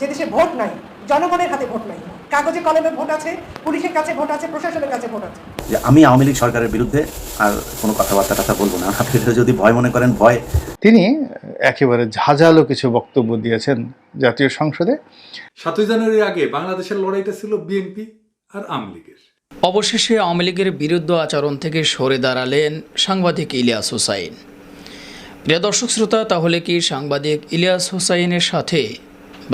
যে দেশে ভোট নাই জনগণের হাতে ভোট নাই। কাগজে কলমে ভোট আছে পুলিশের কাছে ভোট আছে প্রশাসনের কাছে ভোট আছে। যে আমি আওয়ামী লীগ সরকারের বিরুদ্ধে আর কোনো কথাবার্তা টাথা বলব না। আপনারা যদি ভয় মনে করেন ভয়। তিনি একেবারে ঝাঁঝালো কিছু বক্তব্য দিয়েছেন জাতীয় সংসদে। সাতই জানুয়ারির আগে বাংলাদেশের লড়াইটা ছিল বিএনপি আর আওয়ামী লীগের। অবশেষে আওয়ামী লীগের বিরুদ্ধ আচরণ থেকে সরে দাঁড়ালেন সাংবাদিক ইলিয়াস হুসাইন। প্রিয় দর্শক শ্রোতা তাহলে কি সাংবাদিক ইলিয়াস হুসাইনের সাথে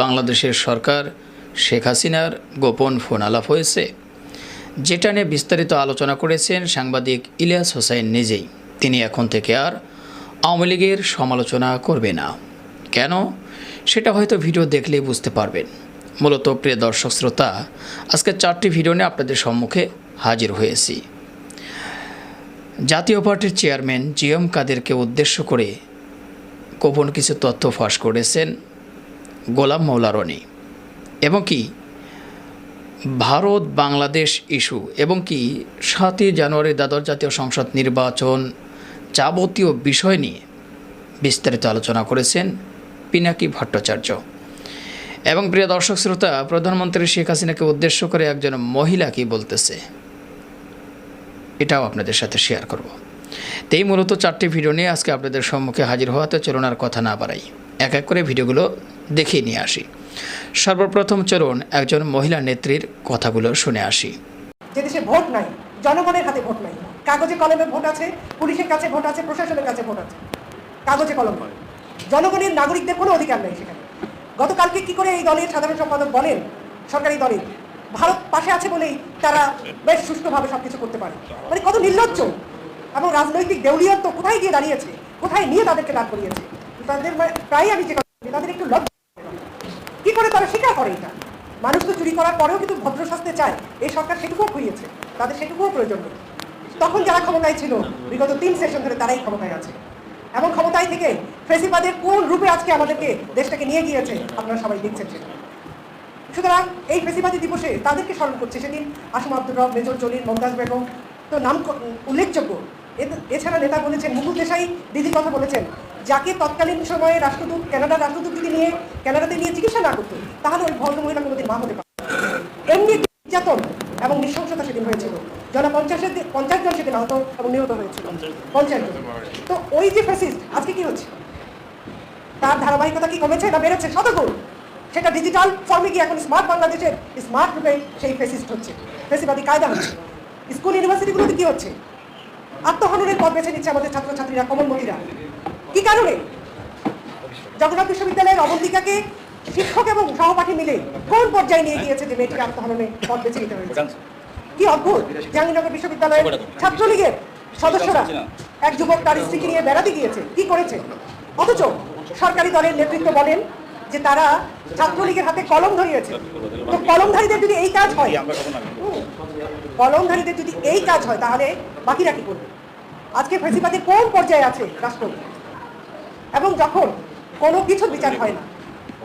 বাংলাদেশের সরকার শেখ হাসিনার গোপন ফোন আলাপ হয়েছে, যেটা নিয়ে বিস্তারিত আলোচনা করেছেন সাংবাদিক ইলিয়াস হোসাইন নিজেই। তিনি এখন থেকে আর আওয়ামী লীগের সমালোচনা করবে না। কেন? সেটা হয়তো ভিডিও দেখলেই বুঝতে পারবেন। মূলত প্রিয় দর্শক শ্রোতা, আজকে চারটি ভিডিও নিয়ে আপনাদের সম্মুখে হাজির হয়েছি। জাতীয় পার্টির চেয়ারম্যান জিএম কাদেরকে উদ্দেশ্য করে গোপন কিছু তথ্য ফাঁস করেছেন গোলাম মৌলা রনি। এবং কি ভারত বাংলাদেশ ইস্যু এবং কি সাতই জানুয়ারি দ্বাদশ জাতীয় সংসদ নির্বাচন যাবতীয় বিষয় নিয়ে বিস্তারিত আলোচনা করেছেন পিনাকি ভট্টাচার্য। এবং প্রিয় দর্শক শ্রোতা, প্রধানমন্ত্রী শেখ হাসিনাকে উদ্দেশ্য করে একজন মহিলা কি বলতেছে, এটাও আপনাদের সাথে শেয়ার করব। তো এই মূলত চারটি ভিডিও নিয়ে আজকে আপনাদের সম্মুখে হাজির হওয়াতে চলনার কথা না বাড়াই। এক এক করে ভিডিওগুলো দেখিয়ে নিয়ে আসি। সর্বপ্রথম চলুন একজন মহিলা নেত্রীর কথাগুলো শুনে আসি। ভোট নাই, জনগণের হাতে ভোট নাই, কাগজে কলমে ভোট আছে, পুলিশের কাছে ভোট আছে, প্রশাসনের কাছে ভোট আছে, কাগজে কলম। জনগণের নাগরিকদের কোনো অধিকার নেই সেখানে। গতকালকে কি করে এই দলের সাধারণ সম্পাদক বলেন, সরকারি দলের, ভারত পাশে আছে বলেই তারা বেশ সুষ্ঠুভাবে সবকিছু করতে পারে। মানে কত নির্লজ্জ। এবং রাজনৈতিক দেউলিয়ত্ব কোথায় গিয়ে দাঁড়িয়েছে, কোথায় নিয়ে তাদেরকে দাঁড় করিয়েছে? তাদের প্রায় আমি যে তাদের একটু কি করে তারা স্বীকার করে এটা? মানুষ তো চুরি করার পরেও কিন্তু ভদ্র শাস্তে চায়, এই সরকার সেটুকুও খুইয়েছে তাদের সেটুকুও প্রয়োজন নেই। তখন যারা ক্ষমতায় ছিল, বিগত তিন সেশন ধরে তারাই ক্ষমতায় আছে। এবং ক্ষমতায় থেকে ফেসিবাদের কোন রূপে আজকে আমাদেরকে দেশটাকে নিয়ে গিয়েছে, আপনারা সবাই দেখছেন সুতরাং এই ফেসিবাদী দিবসে তাদেরকে স্মরণ করছে সেদিন আসম আব্দুর রব, মেজর জলিল, মমতাজ বেগম, তো নাম উল্লেখযোগ্য। এছাড়া নেতা বলেছেন মুকুল দেশাই, দিদির কথা বলেছেন। যাকে তৎকালীন সময়ে রাষ্ট্রদূত কানাডার রাষ্ট্রদূত যদি নিয়ে কানাডাতে নিয়ে চিকিৎসা না করতো তাহলে ওই ভদ্র মহিলা কোনোদিন মা হতে পারে এমনি নির্যাতন এবং নৃশংসতা সেদিন হয়েছিল। যারা পঞ্চাশের পঞ্চাশ জন সেদিন আহত এবং নিহত হয়েছিল। পঞ্চাশ জন। তো ওই যে ফ্যাসিস্ট আজকে কি হচ্ছে? তার ধারাবাহিকতা কি কমেছে না বেড়েছে? শতগুণ সেটা ডিজিটাল ফর্মে গিয়ে এখন স্মার্ট বাংলাদেশের স্মার্ট রূপে সেই ফেসিস্ট হচ্ছে। ফেসিবাদী কায়দা হচ্ছে। স্কুল ইউনিভার্সিটিগুলোতে কি হচ্ছে? আত্মহননের পথ বেছে নিচ্ছে আমাদের ছাত্রছাত্রীরা কমলমতিরা কি কারণে? জগন্নাথ বিশ্ববিদ্যালয়ের অবন্তিকাকে শিক্ষক এবং সহপাঠী মিলে কোন পর্যায়ে নিয়ে গিয়েছে যে মেয়েটিকে আত্মহননে পথ বেছে নিতে হয়েছে? কি অদ্ভুত! জাহাঙ্গীরনগর বিশ্ববিদ্যালয়ের ছাত্রলীগের সদস্যরা এক যুবক তার স্ত্রীকে নিয়ে বেড়াতে গিয়েছে। কি করেছে? অথচ সরকারি দলের নেতৃত্ব বলেন যে তারা ছাত্রলীগের হাতে কলম ধরিয়েছে। তো কলমধারীদের যদি এই কাজ হয়, কলমধারীদের যদি এই কাজ হয়, তাহলে বাকিরা কি করবে? আজকে ফেসিবাদের কোন পর্যায়ে আছে রাষ্ট্র? এবং যখন কোনো কিছুর বিচার হয় না,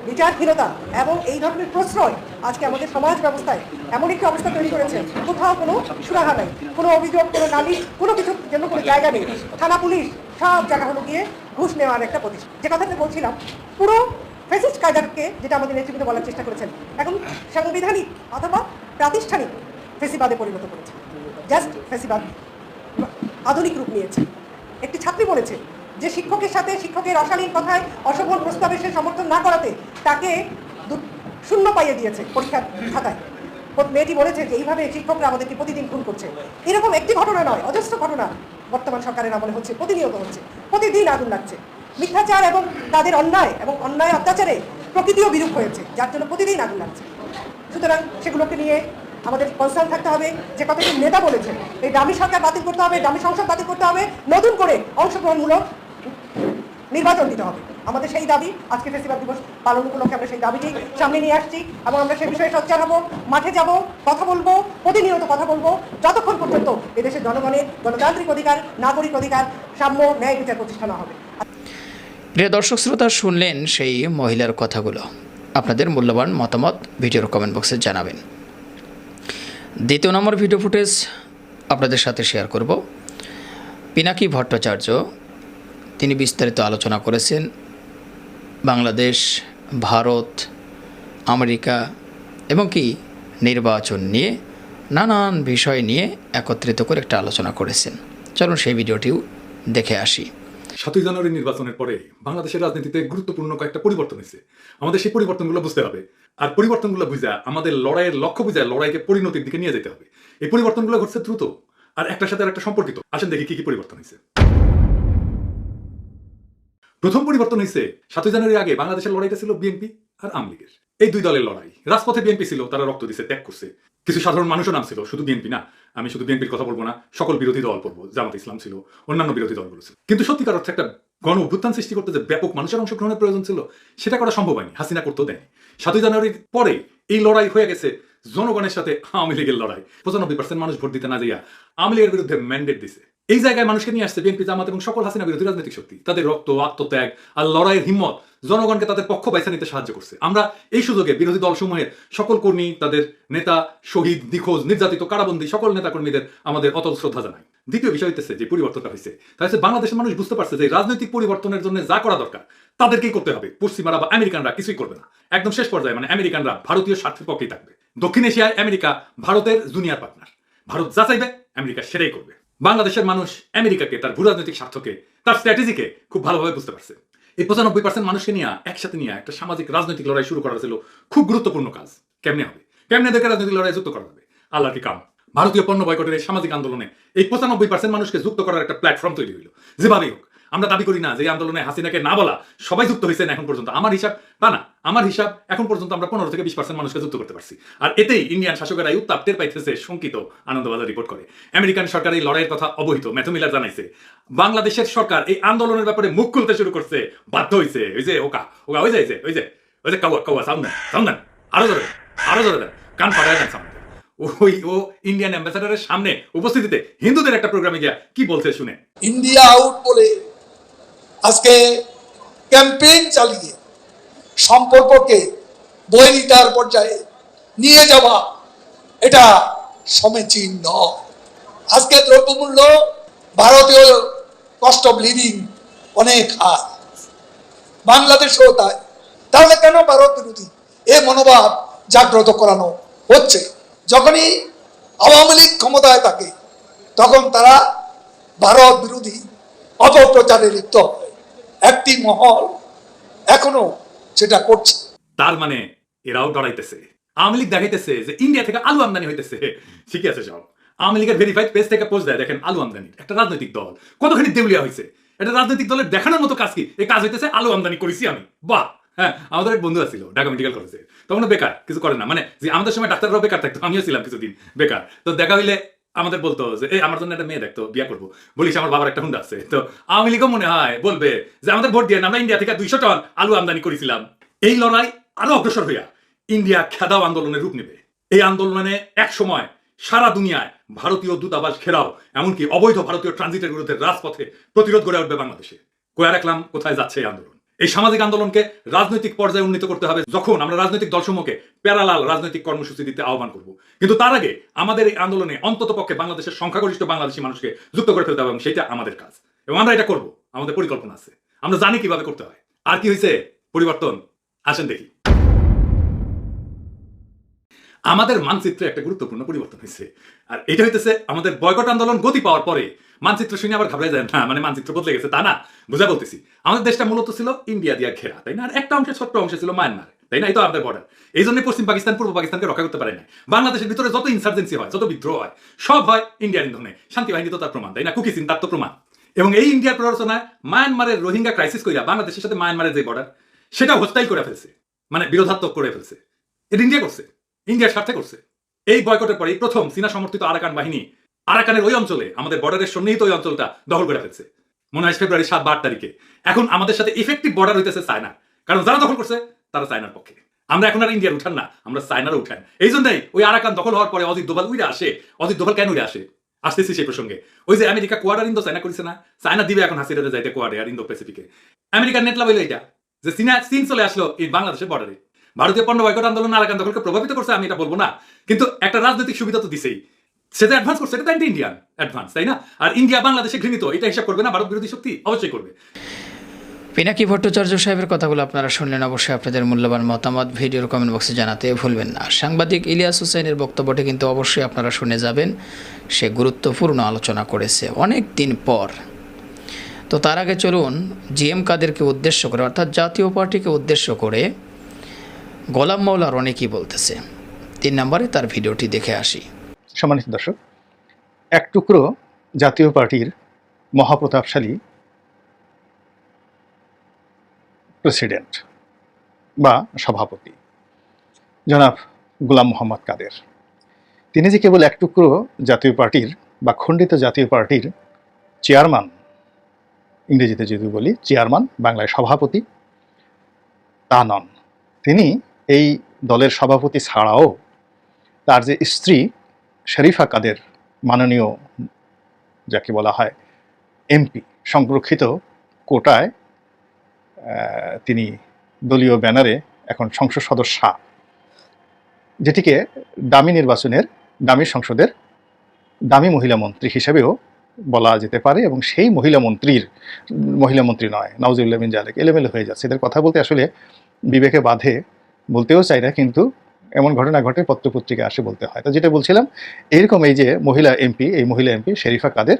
বিচারহীনতা এবং এই ধরনের প্রশ্রয় আজকে আমাদের সমাজ ব্যবস্থায় এমন একটি অবস্থা তৈরি করেছে, কোথাও কোনো সুরাহা নাই, কোনো অভিযোগ, কোনো নালিশ, কোনো কিছুর জন্য কোনো জায়গা নেই। থানা পুলিশ সব জায়গা হলো গিয়ে ঘুষ নেওয়ার একটা প্রতিষ্ঠান। যে কথাটা বলছিলাম, পুরো ফেসিস্ট কায়দাকে যেটা আমাদের নেতৃত্বে বলার চেষ্টা করেছেন এখন সাংবিধানিক অথবা প্রাতিষ্ঠানিক ফেসিবাদে পরিণত করেছে। জাস্ট ফেসিবাদ আধুনিক রূপ নিয়েছে। একটি ছাত্রী বলেছে যে শিক্ষকের সাথে শিক্ষকের অশালীন কথায় অশোভন প্রস্তাবে সে সমর্থন না করাতে তাকে শূন্য পাইয়ে দিয়েছে পরীক্ষার খাতায়। মেয়েটি বলেছে যে এইভাবে শিক্ষকরা আমাদেরকে প্রতিদিন খুন করছে। এরকম একটি ঘটনা নয়, অজস্র ঘটনা বর্তমান সরকারের আমলে হচ্ছে, প্রতিনিয়ত হচ্ছে, প্রতিদিন আগুন লাগছে। মিথ্যাচার এবং তাদের অন্যায় এবং অন্যায় অত্যাচারে প্রকৃতিও বিরূপ হয়েছে, যার জন্য প্রতিদিন আগুন লাগছে। সুতরাং সেগুলোকে নিয়ে আমাদের কনসার্ন থাকতে হবে। যে কতজন নেতা বলেছেন, এই দামি সরকার বাতিল করতে হবে, দামি সংসদ বাতিল করতে হবে, নতুন করে অংশগ্রহণমূলক নির্বাচন দিতে হবে। আমাদের সেই দাবি, আজকে ফেস্টিভ্যাল দিবস পালন উপলক্ষে আমরা সেই দাবিটি সামনে নিয়ে আসছি এবং আমরা সেই বিষয়ে সোচ্চার হব, মাঠে যাব, কথা বলব, প্রতিনিয়ত কথা বলব, যতক্ষণ পর্যন্ত এদেশের জনগণের গণতান্ত্রিক অধিকার, নাগরিক অধিকার, সাম্য, ন্যায় বিচার প্রতিষ্ঠা না হবে। প্রিয় দর্শক, শ্রোতা, শুনলেন সেই মহিলার কথাগুলো। আপনাদের মূল্যবান মতামত ভিডিওর কমেন্ট বক্সে জানাবেন। দ্বিতীয় নম্বর ভিডিও ফুটেজ আপনাদের সাথে শেয়ার করব। পিনাকি ভট্টাচার্য তিনি বিস্তারিত আলোচনা করেছেন। বাংলাদেশ, ভারত, আমেরিকা এবং কি নির্বাচন নিয়ে নানান বিষয় নিয়ে একত্রিত করে একটা আলোচনা করেছেন। চলুন সেই ভিডিওটিও দেখে আসি। সাতই জানুয়ারি নির্বাচনের পরে বাংলাদেশের রাজনীতিতে গুরুত্বপূর্ণ কয়েকটা পরিবর্তন হয়েছে। আমাদের সেই পরিবর্তনগুলো বুঝতে হবে। আর পরিবর্তনগুলো বুঝা, আমাদের লড়াইয়ের লক্ষ্য বুঝা, লড়াইকে পরিণতির দিকে নিয়ে যেতে হবে। এই পরিবর্তনগুলো ঘটছে দ্রুত, আর একটার সাথে একটা সম্পর্কিত। আসেন দেখি কি কি পরিবর্তন হয়েছে। প্রথম পরিবর্তন হয়েছে সাতই জানুয়ারির আগে বাংলাদেশের লড়াইটা ছিল বিএনপি আর আওয়ামী এই দুই দলের লড়াই। রাজপথে বিএনপি ছিল, তারা রক্ত দিছে, ত্যাগ করছে। কিছু সাধারণ মানুষও নাম ছিল, শুধু বিএনপি না, আমি শুধু বিএনপির কথা বলব না, সকল বিরোধী দল বলব, জামাত ইসলাম ছিল, অন্যান্য বিরোধী দলগুলো ছিল। কিন্তু সত্যিকার অর্থে একটা গণ অভ্যুত্থান সৃষ্টি করতে যে ব্যাপক মানুষের অংশগ্রহণের প্রয়োজন ছিল, সেটা করা সম্ভব হয়নি, হাসিনা করতেও দেয়নি। সাতই জানুয়ারির পরে এই লড়াই হয়ে গেছে জনগণের সাথে আওয়ামী লীগের লড়াই। পঁচানব্বই পার্সেন্ট মানুষ ভোট দিতে না যাইয়া আওয়ামী লীগের বিরুদ্ধে ম্যান্ডেট দিছে। এই জায়গায় মানুষকে নিয়ে আসছে বিএনপি জামাত এবং সকল হাসিনা বিরোধী রাজনৈতিক শক্তি। তাদের রক্ত, আত্মত্যাগ আর লড়াইয়ের হিম্মত জনগণকে তাদের পক্ষ বাইছে নিতে সাহায্য করছে। আমরা এই সুযোগে বিরোধী দলসমূহের সকল কর্মী, তাদের নেতা, শহীদ, নিখোঁজ, নির্যাতিত, কারাবন্দী সকল নেতা কর্মীদের আমাদের অতল শ্রদ্ধা জানাই। দ্বিতীয় বিষয় হইতেছে যে পরিবর্তনটা হয়েছে তা হচ্ছে বাংলাদেশের মানুষ বুঝতে পারছে যে রাজনৈতিক পরিবর্তনের জন্য যা করা দরকার, তাদেরকেই করতে হবে। পশ্চিমারা বা আমেরিকানরা কিছুই করবে না। একদম শেষ পর্যায়ে মানে আমেরিকানরা ভারতীয় স্বার্থের পক্ষেই থাকবে। দক্ষিণ এশিয়ায় আমেরিকা ভারতের জুনিয়র পার্টনার। ভারত যা চাইবে, আমেরিকা সেটাই করবে। বাংলাদেশের মানুষ আমেরিকাকে, তার ভূ রাজনৈতিক স্বার্থকে, তার স্ট্র্যাটেজিকে খুব ভালোভাবে বুঝতে পারছে। এই পঁচানব্বই পার্সেন্ট মানুষকে নিয়ে, একসাথে নিয়ে একটা সামাজিক রাজনৈতিক লড়াই শুরু করা ছিল খুব গুরুত্বপূর্ণ কাজ। কেমনে হবে? কেমনে এদেরকে রাজনৈতিক লড়াই যুক্ত করা হবে আল্লাহ কাম? ভারতীয় পণ্য বয়কটের এই সামাজিক আন্দোলনে এই পঁচানব্বই পার্সেন্ট মানুষকে যুক্ত করার একটা প্ল্যাটফর্ম তৈরি হইল। যেভাবেই হোক আমরা দাবি করি না যে আন্দোলনে হাসিনাকে না বলা সবাই যুক্ত হয়েছেন এখন পর্যন্ত। আমার হিসাব তা না আমার হিসাব এখন পর্যন্ত আমরা পনেরো থেকে বিশ পার্সেন্ট মানুষকে যুক্ত করতে পারছি। আর এতেই ইন্ডিয়ান শাসকেরা এই উত্তাপ টের পাইতেছে শঙ্কিত আনন্দবাজার রিপোর্ট করে। আমেরিকান সরকার এই লড়াইয়ের কথা অবহিত ম্যাথমিলার জানাইছে। বাংলাদেশের সরকার এই আন্দোলনের ব্যাপারে মুখ খুলতে শুরু করছে বাধ্য হয়েছে ওই যে ওকা ওকা ওই যাইছে ওই যে ওই যে কাউয়া কাউয়া সাউন্ড দেন আরও দেন, আরও জোরে দেন কান ফাটায় দেন সাউন্ড ওই ও ইন্ডিয়ান অ্যাম্বাসাডারের সামনে উপস্থিতিতে হিন্দুদের একটা প্রোগ্রামে গিয়া কি বলছে শুনে। ইন্ডিয়া আউট বলে আজকে ক্যাম্পেইন চালিয়ে সম্পর্ককে বৈরিতার পর্যায়ে নিয়ে যাওয়া এটা সমীচীন নয়। আজকে দ্রব্যমূল্য ভারতীয় কস্ট অফ লিভিং অনেক হার। বাংলাদেশেও তাই। তাহলে কেন ভারত বিরোধী? এ মনোভাব জাগ্রত করানো হচ্ছে। যখনই আওয়ামী লীগ ক্ষমতায় থাকে, তখন তারা ভারত বিরোধী অপপ্রচারে লিপ্ত হয়। একটি মহল এখনও সেটা করছে। তার মানে এরাও ডরাইতেছে। আওয়ামী লীগ দেখাইতেছে যে ইন্ডিয়া থেকে আলু আমদানি হইতেছে। ঠিকই আছে সব আওয়ামী লীগের ভেরিফাইড পেজ থেকে পোস্ট দেয়, দেখেন আলু আমদানি। একটা রাজনৈতিক দল। কতখানি দেউলিয়া হয়েছে এটা রাজনৈতিক দলের দেখানোর মতো কাজ কি? এই কাজ হইতেছে আলু আমদানি করেছি আমি। বাহ! হ্যাঁ আমাদের এক বন্ধু আছিল, ঢাকা মেডিকেল কলেজে তখন বেকার, কিছু করে না। মানে যে আমাদের সময় ডাক্তাররাও বেকার থাকতো, আমিও ছিলাম কিছুদিন বেকার। তো দেখা হইলে আমাদের বলতো যে, এই, আমার জন্য একটা মেয়ে দেখতো বিয়া করব। বলিস, আমার বাবার একটা হুন্ডা আছে। তো আওয়ামী লীগও মনে হয় বলবে যে, আমাদের ভোট দিয়ে আমরা ইন্ডিয়া থেকে দুইশো টন আলু আমদানি করেছিলাম। এই লড়াই আরও অগ্রসর হইয়া ইন্ডিয়া খেদাও আন্দোলনের রূপ নেবে। এই আন্দোলনে এক সময় সারা দুনিয়ায় ভারতীয় দূতাবাস ঘেরাও, এমনকি অবৈধ ভারতীয় ট্রানজিটের বিরুদ্ধে রাজপথে প্রতিরোধ গড়ে উঠবে বাংলাদেশে। কোয়া রাখলাম, কোথায় যাচ্ছে এই আন্দোলন? এই সামাজিক আন্দোলনকে রাজনৈতিক পর্যায়ে উন্নীত করতে হবে যখন আমরা রাজনৈতিক দলসমূহকে প্যারালাল রাজনৈতিক কর্মসূচি দিতে আহ্বান করব। কিন্তু তার আগে আমাদের এই আন্দোলনে অন্তত পক্ষে বাংলাদেশের সংখ্যাগরিষ্ঠ বাংলাদেশি মানুষকে যুক্ত করে ফেলতে হবে এবং সেটা আমাদের কাজ। এবং আমরা এটা করব, আমাদের পরিকল্পনা আছে। আমরা জানি কীভাবে করতে হয়। আর কি হয়েছে? পরিবর্তন, আসেন দেখি। আমাদের মানচিত্রে একটা গুরুত্বপূর্ণ পরিবর্তন হয়েছে। আর এটা হইতেছে আমাদের বয়কট আন্দোলন গতি পাওয়ার পরে মানচিত্র শুনে আবার ঘাবড়ে যায়, না মানে মানচিত্র বদলে গেছে, তা না, বুঝা বলতেছি। আমাদের দেশটা মূলত ছিল ইন্ডিয়া দিয়া ঘেরা, তাই না? আর একটা অংশে ছোট্ট অংশ ছিল মায়ানমার তাই না? এই তো আমাদের বর্ডার এই জন্য পশ্চিম পাকিস্তান, পূর্ব পাকিস্তানকে রক্ষা করতে পারে না বাংলাদেশের ভিতরে যত ইনসার্জেন্সি হয়, যত বিদ্রোহ হয়, সব হয় ইন্ডিয়ার ইন্ধনে। শান্তি বাহিনী তো তার প্রমাণ, তাই না? কুকি চিন্তার তো প্রমাণ। এবং এই ইন্ডিয়ার প্ররোচনায় মায়ানমারের রোহিঙ্গা ক্রাইসিস কইরা বাংলাদেশের সাথে মায়ানমারের যে বর্ডার সেটা হোস্টাইল করে ফেলছে। মানে বিরোধাত্মক করে ফেলছে। এটা ইন্ডিয়া করছে ইন্ডিয়ার স্বার্থে করছে। এই বয়কটের পরে প্রথম চীনা সমর্থিত আরাকান বাহিনী আরাকানের ওই অঞ্চলে, আমাদের বর্ডারের সন্নিহিত ওই অঞ্চলটা দখল করে ফেলছে। মনে হয় ফেব্রুয়ারি সাত বা আট তারিখে। এখন আমাদের সাথে ইফেক্টিভ বর্ডার হইতেছে চায়না। কারণ যারা দখল করছে, তারা চায়নার পক্ষে। আমরা এখন আর ইন্ডিয়ার উঠান না, আমরা চায়নারও উঠান। এই জন্যই ওই আরাকান দখল হওয়ার পরে অজিত দোভাল উইরে আসে। অজিত দোভাল কেন উইরে আসে? আসতেছি সেই প্রসঙ্গে। ওই যে আমেরিকা কোয়ার্ডার ইন্দো চায়না করেছে না? চায়না দিবে এখন হাসিরাতে যাইতে কোয়ার্ডে আর ইন্দো প্যাসিফিকে। আমেরিকার নেট লাভ এটা যে চীনা, চীন চলে আসলো এই বাংলাদেশের বর্ডারে ভারতীয় পণ্য বয়কট আন্দোলন আরাকান দখলকে প্রভাবিত করছে, আমি এটা বলব না। কিন্তু একটা রাজনৈতিক সুবিধা তো দিছেই। সেটা অ্যাডভান্স করছে, এটা ইন্ডিয়ান অ্যাডভান্স তাই না? আর ইন্ডিয়া বাংলাদেশে ঘৃণিত, এটা হিসাব করবে না, ভারত বিরোধী শক্তি অবশ্যই করবে। পিনাকি ভট্টাচার্য সাহেবের কথাগুলো আপনারা শুনলেন, অবশ্যই আপনাদের মূল্যবান মতামত ভিডিওর কমেন্ট বক্সে জানাতে ভুলবেন না। সাংবাদিক ইলিয়াস হোসেনের বক্তব্যটি কিন্তু অবশ্যই আপনারা শুনে যাবেন, সে গুরুত্বপূর্ণ আলোচনা করেছে অনেক দিন পর। তো তার আগে চলুন, জিএম কাদেরকে উদ্দেশ্য করে, অর্থাৎ জাতীয় পার্টিকে উদ্দেশ্য করে গোলাম মৌলার অনেকই বলতেছে? তিন নম্বরে তার ভিডিওটি দেখে আসি। সম্মানিত দর্শক, এক টুকরো জাতীয় পার্টির মহাপ্রতাপশালী প্রেসিডেন্ট বা সভাপতি, জনাব গোলাম মোহাম্মদ কাদের। তিনি যে কেবল এক টুকরো জাতীয় পার্টির বা খণ্ডিত জাতীয় পার্টির চেয়ারম্যান, ইংরেজিতে যদি বলি চেয়ারম্যান, বাংলায় সভাপতি, তা নন। তিনি এই দলের সভাপতি ছাড়াও তার যে স্ত্রী শরীফা কাদের মাননীয়, যাকে বলা হয় এমপি, সংরক্ষিত কোটায় তিনি দলীয় ব্যানারে এখন সংসদ সদস্য। যেটিকে দামি নির্বাচনের, দামি সংসদের, দামি মহিলা মন্ত্রী হিসেবেও বলা যেতে পারে এবং সেই মহিলা মন্ত্রীর, মহিলা মন্ত্রী নয় নওজুল্লাহ মিন জালেক এলোমেলো হয়ে যাচ্ছে। এদের কথা বলতে আসলে বিবেকে বাধে বলতেও চাই না, কিন্তু এমন ঘটনা ঘটে পত্রপত্রিকা আসে বলতে হয়। তো যেটা বলছিলাম, এরকম এই যে মহিলা এমপি, এই মহিলা এমপি শেরিফা কাদের,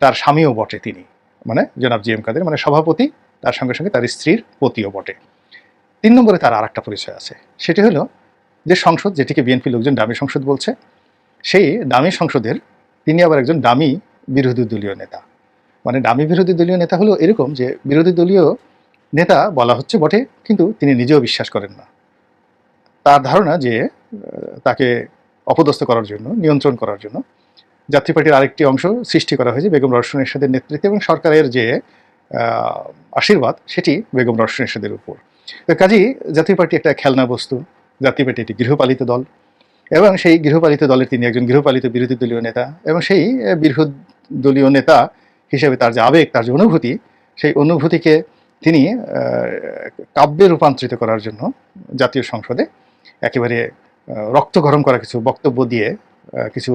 তার স্বামীও বটে তিনি। মানে জনাব জি এম কাদের মানে সভাপতি, তার সঙ্গে সঙ্গে তার স্ত্রীর পতিও বটে। তিন নম্বরে তার আর একটা পরিচয় আছে। সেটি হলো যে সংসদ, যেটিকে বিএনপি লোকজন দামি সংসদ বলছে, সেই দামি সংসদের তিনি আবার একজন দামি বিরোধী দলীয় নেতা। মানে দামি বিরোধী দলীয় নেতা হলো এরকম যে বিরোধী দলীয় নেতা বলা হচ্ছে বটে, কিন্তু তিনি নিজেও বিশ্বাস করেন না। তার ধারণা যে তাকে অপদস্থ করার জন্য, নিয়ন্ত্রণ করার জন্য জাতীয় পার্টির আরেকটি অংশ সৃষ্টি করা হয়েছে বেগম রওশন এরশাদের নেতৃত্বে এবং সরকারের যে আশীর্বাদ, সেটি বেগম রওশন এরশাদের উপর। তো কাজেই জাতীয় পার্টি একটা খেলনা বস্তু জাতীয় পার্টি একটি গৃহপালিত দল এবং সেই গৃহপালিত দলের তিনি একজন গৃহপালিত বিরোধী দলীয় নেতা এবং সেই বিরোধী দলীয় নেতা হিসেবে তার যে আবেগ, তার যে অনুভূতি, সেই অনুভূতিকে তিনি কাব্যে রূপান্তরিত করার জন্য জাতীয় সংসদে একেবারে রক্ত গরম করা কিছু বক্তব্য দিয়ে কিছু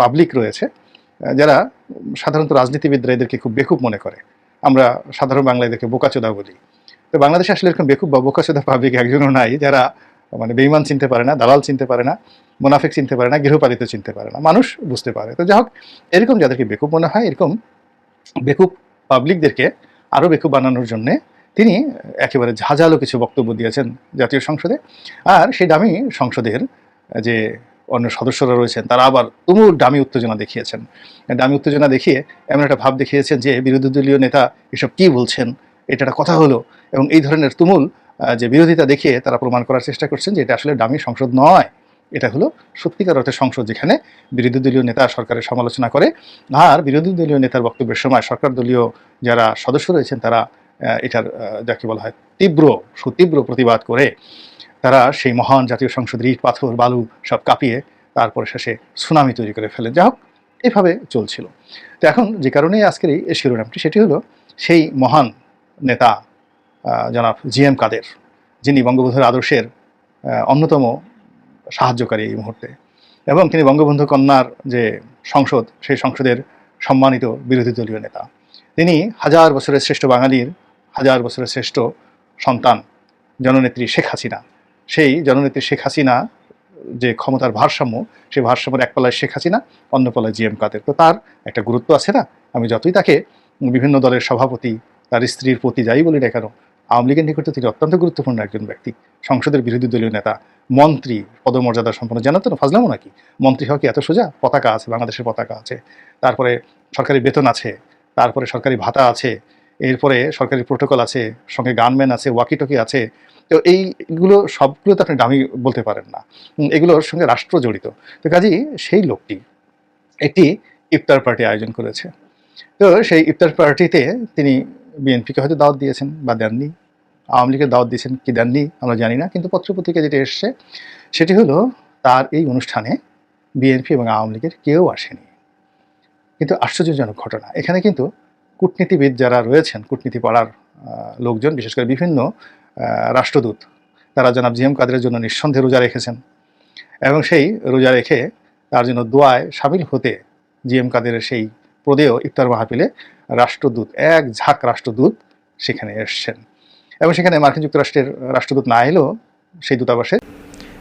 পাবলিক রয়েছে যারা সাধারণত রাজনীতিবিদরা এদেরকে খুব বেকুব মনে করে। আমরা সাধারণ বাংলা এদেরকে বোকাচোদা বলি। তো বাংলাদেশে আসলে এরকম বেকুব বা বোকাচোদা পাবলিক একজনও নাই যারা মানে বেইমান চিনতে পারে না, দালাল চিনতে পারে না, মোনাফেক চিনতে পারে না, গৃহপালিত চিনতে পারে না, মানুষ বুঝতে পারে। তো যাই হোক, এরকম যাদেরকে বেকুব মনে হয়, এরকম বেকুব পাবলিকদেরকে আরও বেকুব বানানোর জন্যে তিনি একেবারে ঝাঁঝালো কিছু বক্তব্য দিয়েছেন জাতীয় সংসদে। আর সেই দামি সংসদের যে অন্য সদস্যরা রয়েছেন, তারা আবার তুমুল দামি উত্তেজনা দেখিয়েছেন। দামি উত্তেজনা দেখিয়ে এমন একটা ভাব দেখিয়েছেন যে বিরোধী দলীয় নেতা এসব কি বলছেন, এটা একটা কথা হলো। এবং এই ধরনের তুমুল যে বিরোধিতা দেখিয়ে তারা প্রমাণ করার চেষ্টা করছেন যে এটা আসলে দামি সংসদ নয়। এটা হলো সত্যিকার অর্থে সংসদ যেখানে বিরোধী দলীয় নেতা সরকারের সমালোচনা করে। আর বিরোধী দলীয় নেতার বক্তব্যের সময় সরকার দলীয় যারা সদস্য রয়েছেন, তারা এটার যাকে বলা হয় তীব্র, সুতীব্র প্রতিবাদ করে তারা সেই মহান জাতীয় সংসদের ইট, পাথর, বালু সব কাঁপিয়ে তারপরে শেষে সুনামি তৈরি করে ফেলে। যা হোক, এভাবে চলছিল। তো এখন যে কারণে আজকের এই শিরোনামটি, সেটি হলো সেই মহান নেতা জনাব জি এম কাদের, যিনি বঙ্গবন্ধুর আদর্শের অন্যতম সাহায্যকারী এই মুহূর্তে। এবং তিনি বঙ্গবন্ধু কন্যার যে সংসদ, সেই সংসদের সম্মানিত বিরোধী দলীয় নেতা। তিনি হাজার বছরের শ্রেষ্ঠ বাঙালির হাজার বছরের শ্রেষ্ঠ সন্তান জননেত্রী শেখ হাসিনা। সেই জননেত্রী শেখ হাসিনা যে ক্ষমতার ভারসাম্য, সেই ভারসাম্যের এক পালায় শেখ হাসিনা, অন্য পালায় জি এম কাদের। তো তার একটা গুরুত্ব আছে না? আমি যতই তাকে বিভিন্ন দলের সভাপতি, তার স্ত্রীর প্রতি যাই বলি না কেন, আওয়ামী লীগের নিকটে তিনি অত্যন্ত গুরুত্বপূর্ণ একজন ব্যক্তি। সংসদের বিরোধী দলীয় নেতা, মন্ত্রী, পদমর্যাদা সম্পন্ন জানো তো না, ফাজলামো নাকি? মন্ত্রী হওয়া কি এত সোজা? পতাকা আছে, বাংলাদেশের পতাকা আছে। তারপরে সরকারি বেতন আছে, তারপরে সরকারি ভাতা আছে এরপরে সরকারি প্রোটোকল আছে, সঙ্গে গানম্যান আছে, ওয়াকিটকি আছে, তো এইগুলো সবগুলো তো আপনি দামি বলতে পারেন না। এগুলোর সঙ্গে রাষ্ট্র জড়িত। তো কাজেই সেই লোকটি একটি ইফতার পার্টি আয়োজন করেছে। তো সেই ইফতার পার্টিতে তিনি বিএনপিকে হয়তো দাওয়াত দিয়েছেন বা দেননি। আওয়ামী লীগের দাওয়াত দিয়েছেন কি দেননি, আমরা জানি না। কিন্তু পত্রপত্রিকা যেটা এসছে, সেটি হলো তার এই অনুষ্ঠানে বিএনপি এবং আওয়ামী লীগের কেউ আসেনি। কিন্তু আশ্চর্যজনক ঘটনা। এখানে কিন্তু কূটনীতিবিদ যারা রয়েছেন কূটনীতি পাড়ার লোকজন, বিশেষ করে বিভিন্ন রাষ্ট্রদূত, তারা জনাব জিএম কাদের জন্য নিঃসন্দেহে রোজা রেখেছেন এবং সেই রোজা রেখে তার জন্য দোয়ায় সামিল হতে জিএম কাদেরের সেই প্রদেয় ইফতার মাহফিলে রাষ্ট্রদূত, এক ঝাঁক রাষ্ট্রদূত সেখানে এসছেন। এবং সেখানে মার্কিন যুক্তরাষ্ট্রের রাষ্ট্রদূত না এলেও সেই দূতাবাসে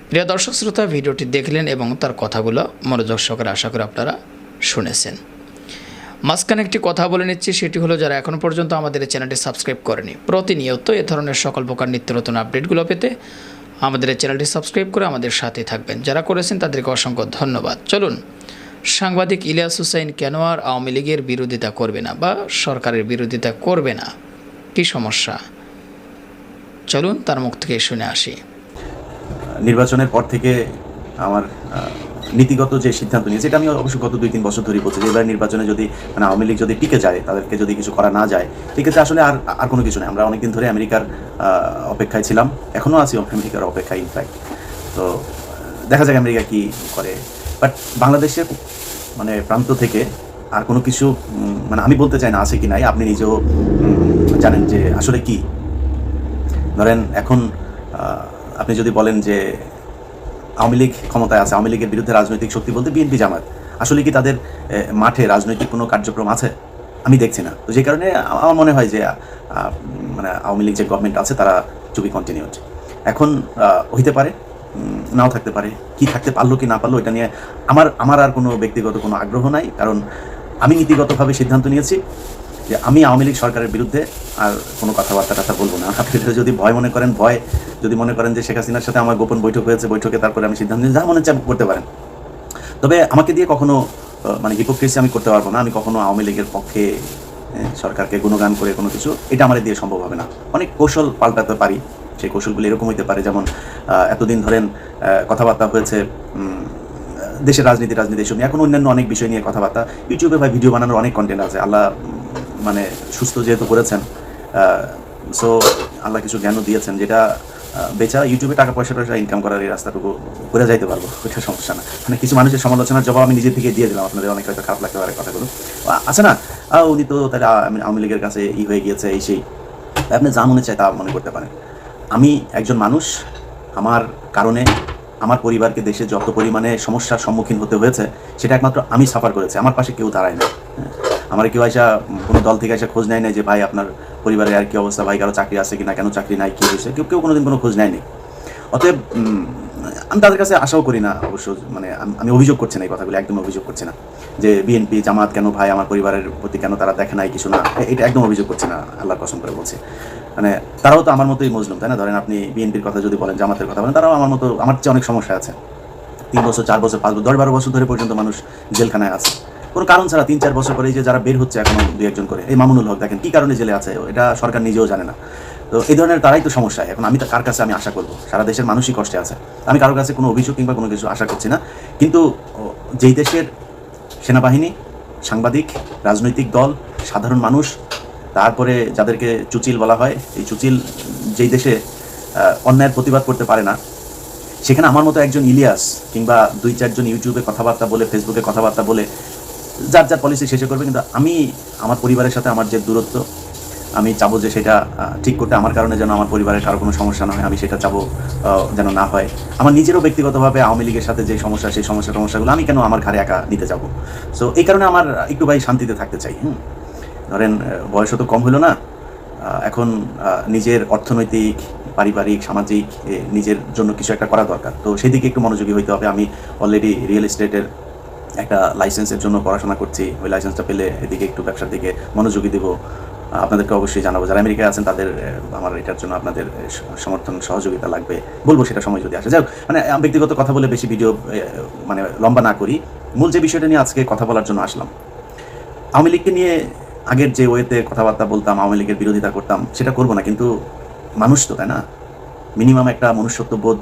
প্রিয় দর্শক, শ্রোতা, ভিডিওটি দেখলেন এবং তার কথাগুলো মনোযোগ সহকারে আশা করি আপনারা শুনেছেন। মাঝখানে একটি কথা বলে নিচ্ছি, সেটি হলো যারা এখনও পর্যন্ত আমাদের এই চ্যানেলটি সাবস্ক্রাইব করেনি, প্রতিনিয়ত এ ধরনের সকল প্রকার নিত্য নতুন আপডেটগুলো পেতে আমাদের এই চ্যানেলটি সাবস্ক্রাইব করে আমাদের সাথে থাকবেন। যারা করেছেন তাদেরকে অসংখ্য ধন্যবাদ। চলুন, সাংবাদিক ইলিয়াস হুসাইন, কেন আর আওয়ামী লীগের বিরোধিতা করবে না বা সরকারের বিরোধিতা করবে না? কী সমস্যা? চলুন, তার মুখ থেকে শুনে আসি। নির্বাচনের পর থেকে আমার নীতিগত যে সিদ্ধান্ত নিয়েছে, এটা আমি অবশ্য গত দুই, তিন বছর ধরেই বলছি যে এবার নির্বাচনে যদি মানে আওয়ামী লীগ যদি টিকে যায়, তাদেরকে যদি কিছু করা না যায় ঠিক সেক্ষেত্রে আসলে আর আর কোনো কিছু নেই। আমরা অনেকদিন ধরে আমেরিকার অপেক্ষায় ছিলাম। এখনও আছি আমেরিকার অপেক্ষায় ইনফ্যাক্ট তো, দেখা যাক আমেরিকা কি করে। বাট বাংলাদেশের মানে প্রান্ত থেকে আর কোনো কিছু মানে আমি বলতে চাই না আছে কি নাই, আপনি নিজেও জানেন যে আসলে কি। ধরেন এখন আপনি যদি বলেন যে আওয়ামী লীগ ক্ষমতায় আছে, আওয়ামী লীগের বিরুদ্ধে রাজনৈতিক শক্তি বলতে বিএনপি জামাত আসলে কি তাদের মাঠে রাজনৈতিক কোনো কার্যক্রম আছে? আমি দেখছি না। তো যে কারণে আমার মনে হয় যে মানে আওয়ামী লীগ যে গভর্নমেন্ট আছে, তারা বি কন্টিনিউড এখন হইতে পারে নাও থাকতে পারে, কি থাকতে পারল কি না পারল, এটা নিয়ে আমার আমার আর কোনো ব্যক্তিগত কোনো আগ্রহ নাই, কারণ আমি নীতিগতভাবে সিদ্ধান্ত নিয়েছি। যে আমি আওয়ামী লীগ সরকারের বিরুদ্ধে আর কোনো কথাবার্তা টাথা বলব না। আপনি যদি ভয় মনে করেন, ভয় যদি মনে করেন যে শেখ হাসিনার সাথে আমার গোপন বৈঠক হয়েছে, বৈঠকে তারপরে আমি সিদ্ধান্ত নিই, যা মনে চাপ করতে পারেন। তবে আমাকে দিয়ে কখনো মানে হিপোক্রেসি আমি করতে পারব না। আমি কখনো আওয়ামী লীগের পক্ষে সরকারকে গুণগান করে কোনো কিছু, এটা আমার দিয়ে সম্ভব হবে না। অনেক কৌশল পাল্টাতে পারি, সেই কৌশলগুলি এরকম হইতে পারে, যেমন এতদিন ধরেন কথাবার্তা হয়েছে দেশের রাজনীতি রাজনীতি এসব এখন অন্যান্য অনেক বিষয় নিয়ে কথাবার্তা। ইউটিউবে ভাই ভিডিও বানানোর অনেক কন্টেন্ট আছে। আল্লাহ মানে সুস্থ যেহেতু করেছেন সো আল্লাহ কিছু জ্ঞানও দিয়েছেন যেটা বেচা ইউটিউবে টাকা পয়সা টয়সা ইনকাম করার এই রাস্তাটুকু করে যাইতে পারব, ওইটা সমস্যা না। মানে কিছু মানুষের সমালোচনার জবাব আমি নিজে থেকে দিয়ে দিলাম। আপনাদের অনেক হয়তো খারাপ লাগতে পারে কথাগুলো। আছে না? উনি তো তাহলে আওয়ামী লীগের কাছে ই হয়ে গিয়েছে, এই সেই। আপনি যা মনে চায় তা মনে করতে পারেন। আমি একজন মানুষ, আমার কারণে আমার পরিবারকে দেশে যত পরিমাণে সমস্যার সম্মুখীন হতে হয়েছে, সেটা একমাত্র আমি সাফার করেছি। আমার পাশে কেউ দাঁড়ায় না হ্যাঁ। আমার কেউ আসা কোনো দল থেকে এসে খোঁজ নেয় না যে, ভাই, আপনার পরিবারের আর কি অবস্থা? ভাই, কারও চাকরি আছে কি না কেন চাকরি নাই? কি হয়েছে? কেউ কেউ কোনোদিন কোনো খোঁজ নেয়নি। অতএব আমি তাদের কাছে আশাও করি না, অবশ্য মানে আমি অভিযোগ করছি না এই কথাগুলো, একদম অভিযোগ করছি না। যে বিএনপি জামাত কেন, ভাই, আমার পরিবারের প্রতি কেন তারা দেখে নাই, কিছু না এটা একদম অভিযোগ করছি না, আল্লাহর কসম করে বলছি। মানে তারাও তো আমার মতোই মজলুম, তাই না? ধরেন আপনি বিএনপির কথা যদি বলেন, জামাতের কথা বলেন, তারাও আমার মতো, আমার চেয়ে অনেক সমস্যা আছে। তিন বছর, চার বছর, পাঁচ বছর, দশ বারো বছর ধরে পর্যন্ত মানুষ জেলখানায় আছে। কোনো কারণ ছাড়া তিন চার বছর পরে যে যারা বের হচ্ছে এখন দু একজন করে, এই মামুনুল হক দেখেন, কি কারণে জেলে আছে? এটা সরকার নিজেও জানে না। তো এই ধরনের তারাই তো সমস্যা এখন আমি কার কাছে আমি আশা করব? সারা দেশের মানুষই কষ্টে আছে। আমি কারোর কাছে কোনো অভিযোগ কিংবা কোনো কিছু আশা করছি না। কিন্তু যেই দেশের সেনাবাহিনী, সাংবাদিক, রাজনৈতিক দল, সাধারণ মানুষ তারপরে যাদেরকে চুচিল বলা হয়, এই চুচিল যেই দেশে অন্যায়ের প্রতিবাদ করতে পারে না, সেখানে আমার মতো একজন ইলিয়াস কিংবা দুই চারজন ইউটিউবে কথাবার্তা বলে, ফেসবুকে কথাবার্তা বলে, যার যার পলিসি শেষে করবে, কিন্তু আমি আমার পরিবারের সাথে আমার যে দূরত্ব, আমি চাবো যে সেটা ঠিক করতে আমার কারণে যেন আমার পরিবারের কারও কোনো সমস্যা না হয়, আমি সেটা চাবো যেন না হয়। আমার নিজেরও ব্যক্তিগতভাবে আওয়ামী লীগের সাথে যে সমস্যা, সেই সমস্যা, সমস্যাগুলো আমি কেন আমার ঘাড়ে একা নিতে যাব সো এই কারণে আমার একটু ভাই শান্তিতে থাকতে চাই, হুম। ধরেন বয়সও তো কম হলো না এখন নিজের অর্থনৈতিক, পারিবারিক, সামাজিক নিজের জন্য কিছু একটা করা দরকার। তো সেদিকে একটু মনোযোগী হইতে হবে। আমি অলরেডি রিয়েল এস্টেটের একটা লাইসেন্সের জন্য পড়াশোনা করছি। ওই লাইসেন্সটা পেলে এদিকে একটু ব্যবসার দিকে মনোযোগী দেব। আপনাদেরকে অবশ্যই জানাব। যারা আমেরিকায় আছেন, তাদের আমার এটার জন্য আপনাদের সমর্থন, সহযোগিতা লাগবে। বলব সেটা সময় যদি আসে। যাই মানে ব্যক্তিগত কথা বলে বেশি ভিডিও মানে লম্বা না করি। মূল যে বিষয়টা নিয়ে আজকে কথা বলার জন্য আসলাম, আওয়ামী লীগকে নিয়ে আগের যে ওয়েতে কথাবার্তা বলতাম, আওয়ামী লীগের বিরোধিতা করতাম, সেটা করব না, কিন্তু মানুষ তো, তাই না? মিনিমাম একটা মনুষ্যত্ব বোধ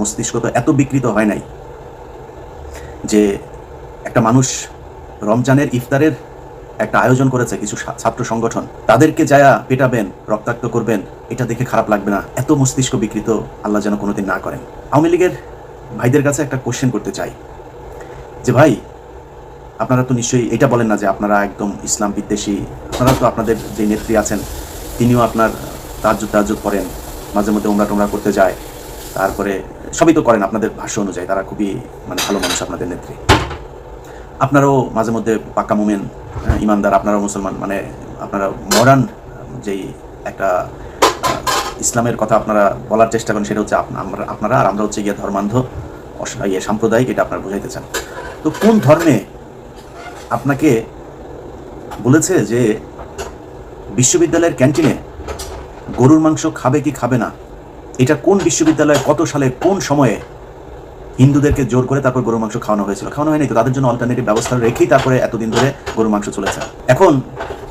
মস্তিষ্ক তো এত বিকৃত হয় নাই যে একটা মানুষ রমজানের ইফতারের একটা আয়োজন করেছে কিছু ছাত্র সংগঠন। তাদেরকে যায়া পেটাবেন, রক্তাক্ত করবেন, এটা দেখে খারাপ লাগবে না। এত মস্তিষ্ক বিকৃত, আল্লাহ যেন কোনোদিন না করেন। আওয়ামী লীগের ভাইদের কাছে একটা কোশ্চেন করতে চাই। যে ভাই আপনারা তো নিশ্চয়ই এটা বলেন না যে আপনারা একদম ইসলাম বিদ্বেষী। আপনারা তো আপনাদের যে নেত্রী আছেন তিনিও আপনার তাজ্জুদ তাজ্জুদ করেন মাঝে মধ্যে উমরা টুমরা করতে যায়। তারপরে সবই তো করেন আপনাদের ভাষ্য অনুযায়ী তারা খুবই মানে ভালো মানুষ আপনাদের নেত্রী। আপনারাও মাঝে মধ্যে পাক্কা মোমেন হ্যাঁ, ইমানদার আপনারাও মুসলমান মানে আপনারা মডার্ন যেই একটা ইসলামের কথা আপনারা বলার চেষ্টা করেন সেটা হচ্ছে আপনারা আর আমরা হচ্ছে গিয়ে ধর্মান্ধ ইয়ে সাম্প্রদায়িক এটা আপনারা বোঝাইতে চান। তো কোন ধর্মে আপনাকে বলেছে যে বিশ্ববিদ্যালয়ের ক্যান্টিনে গরুর মাংস খাবে কি খাবে না। এটা কোন বিশ্ববিদ্যালয়ে, কত সালে, কোন সময়ে হিন্দুদেরকে জোর করে তারপর গরুর মাংস খাওয়ানো হয়েছিল? খাওয়ানো হয়নি তো, তাদের জন্য অল্টারনেটিভ ব্যবস্থা রেখেই তারপরে এতদিন ধরে গরুর মাংস চলেছে। এখন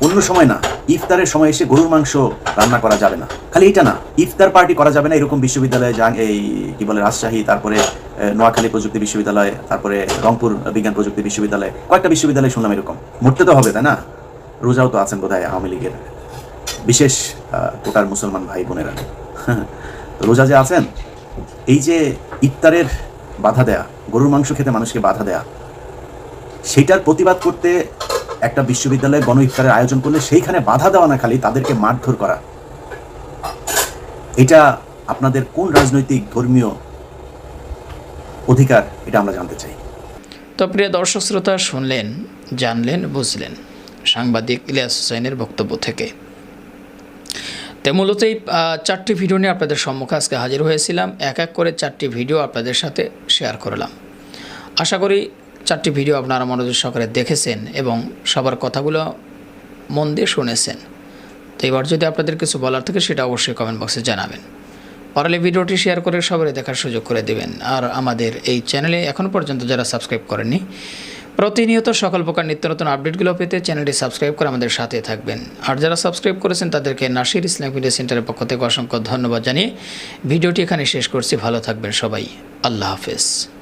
অন্য সময় না, ইফতারের সময় এসে গরুর মাংস রান্না করা যাবে না। খালি এটা না, ইফতার পার্টি করা যাবে না এরকম বিশ্ববিদ্যালয়ে যা এই কি বলে, রাজশাহী, তারপরে নোয়াখালী প্রযুক্তি বিশ্ববিদ্যালয়, তারপরে রংপুর বিজ্ঞান প্রযুক্তি বিশ্ববিদ্যালয়, কয়েকটা বিশ্ববিদ্যালয় শুনলাম এরকম। মরতে তো হবে, তাই না? রোজাও তো আছেন বোধহয় আওয়ামী লীগের। বিশেষ কোটার মুসলমান ভাই বোনেরা। রোজা যে আছেন, এই যে ইফতারের বাধা দেয়া, গরুর মাংস খেতে মানুষকে বাধা দেয়া, সেটার প্রতিবাদ করতে একটা বিশ্ববিদ্যালয়ে গণ ইফতারের আয়োজন করলে সেইখানে বাধা দেওয়া না খালি তাদেরকে মারধর করা। এটা আপনাদের কোন রাজনৈতিক ধর্মীয় অধিকার, এটা আমরা জানতে চাই। তো প্রিয় দর্শক শ্রোতা, শুনলেন, জানলেন, বুঝলেন। সাংবাদিক ইলিয়াস হুসাইনের বক্তব্য থেকে। তো মূলত এই চারটি ভিডিও নিয়ে আপনাদের সম্মুখে আজকে হাজির হয়েছিলাম। এক এক করে চারটি ভিডিও আপনাদের সাথে শেয়ার করলাম। আশা করি চারটি ভিডিও আপনারা মনোযোগ সহকারে দেখেছেন এবং সবার কথাগুলো মন দিয়ে শুনেছেন। তো এবার যদি আপনাদের কিছু বলার থাকে, সেটা অবশ্যই কমেন্ট বক্সে জানাবেন। পারলে ভিডিওটি শেয়ার করে সবারই দেখার সুযোগ করে দেবেন। আর আমাদের এই চ্যানেলে এখনও পর্যন্ত যারা সাবস্ক্রাইব করেননি, প্রতিনিয়ত সকল প্রকার নিত্য নতুন আপডেটগুলো পেতে চ্যানেলটি সাবস্ক্রাইব করে আমাদের সাথে থাকবেন। আর যারা সাবস্ক্রাইব করেছেন, তাদেরকে নাসির ইসলাম মিডিয়া সেন্টারের পক্ষ থেকে অসংখ্য ধন্যবাদ জানিয়ে ভিডিওটি এখানে শেষ করছি। ভালো থাকবেন সবাই। আল্লাহ হাফেজ।